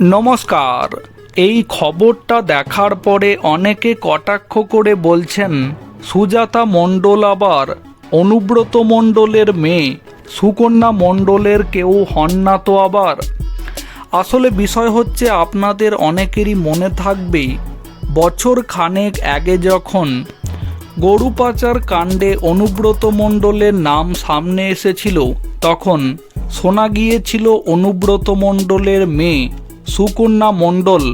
নমস্কার। এই খবরটা দেখার পরে অনেকে কটাক্ষ করে বলছেন, সুজাতা মণ্ডল আবার অনুব্রত মণ্ডলের মেয়ে, সুকন্যা মণ্ডলের কেউ হন না তো আবার। আসলে বিষয় হচ্ছে আপনাদের অনেকেরই মনে থাকবে বছর খানেক আগে যখন গরু পাচার কাণ্ডে অনুব্রত মণ্ডলের নাম সামনে এসেছিল, তখন শোনা গিয়েছিল অনুব্রত মণ্ডলের মেয়ে সুকন্যা মণ্ডল,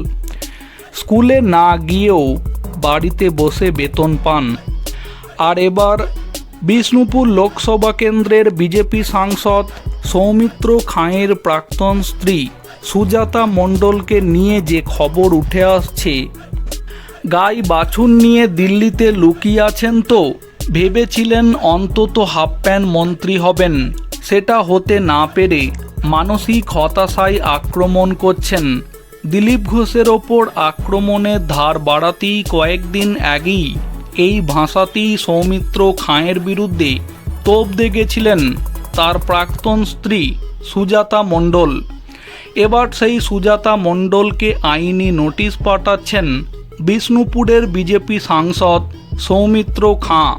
স্কুলে না গিয়েও বাড়িতে বসে বেতন পান। আর এবার বিষ্ণুপুর লোকসভা কেন্দ্রের বিজেপি সাংসদ সৌমিত্র খাঁয়ের প্রাক্তন স্ত্রী সুজাতা মণ্ডলকে নিয়ে যে খবর উঠে আসছে, গাই বাছুর নিয়ে দিল্লিতে লুকিয়ে আছেন তো, ভেবেছিলেন অন্তত হাফ প্যান্ট মন্ত্রী হবেন, সেটা হতে না পেরে মানসিক হতাশায় আক্রমণ করছেন। দিলীপ ঘোষের ওপর আক্রমণের ধার বাড়াতেই কয়েকদিন আগেই এই ভাষাতেই সৌমিত্র খাঁয়ের বিরুদ্ধে তোপ দেখেছিলেন তার প্রাক্তন স্ত্রী সুজাতা মণ্ডল। এবার সেই সুজাতা মণ্ডলকে আইনি নোটিশ পাঠাচ্ছেন বিষ্ণুপুরের বিজেপি সাংসদ সৌমিত্র খাঁ।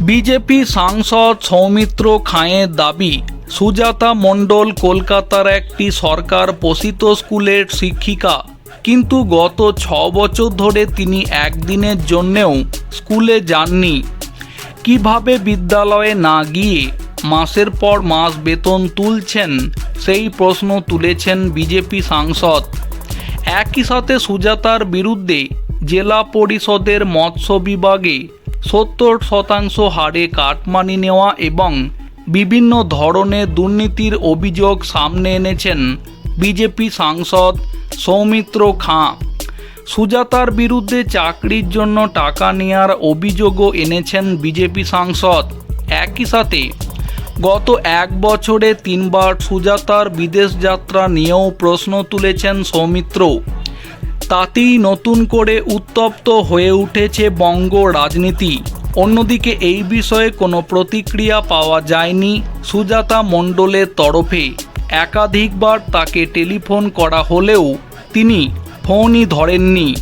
বিজেপি সাংসদ সৌমিত্র খাঁয়ের দাবি সুজাতা মণ্ডল কলকাতার একটি সরকার পোষিত স্কুলের শিক্ষিকা। কিন্তু গত ছ বছর ধরে তিনি একদিনের জন্যেও স্কুলে যাননি। কীভাবে বিদ্যালয়ে না গিয়ে মাসের পর মাস বেতন তুলছেন, সেই প্রশ্ন তুলেছেন বিজেপি সাংসদ। একই সাথে সুজাতার বিরুদ্ধে জেলা পরিষদের মৎস্য বিভাগে সত্তর শতাংশ হারে কাটমানি নেওয়া এবং বিভিন্ন ধরনের দুর্নীতির অভিযোগ সামনে এনেছেন বিজেপি সাংসদ সৌমিত্র খাঁ। সুজাতার বিরুদ্ধে চাকরির জন্য টাকা নেওয়ার অভিযোগও এনেছেন বিজেপি সাংসদ। একই সাথে গত এক বছরে তিনবার সুজাতার বিদেশ যাত্রা নিয়েও প্রশ্ন তুলেছেন সৌমিত্র। তাতেই নতুন করে উত্তপ্ত হয়ে উঠেছে বঙ্গ রাজনীতি। অন্যদিকে এই বিষয়ে কোনো প্রতিক্রিয়া পাওয়া যায়নি সুজাতা মণ্ডলের তরফে। একাধিকবার তাকে টেলিফোন করা হলেও তিনি ফোনই ধরেননি।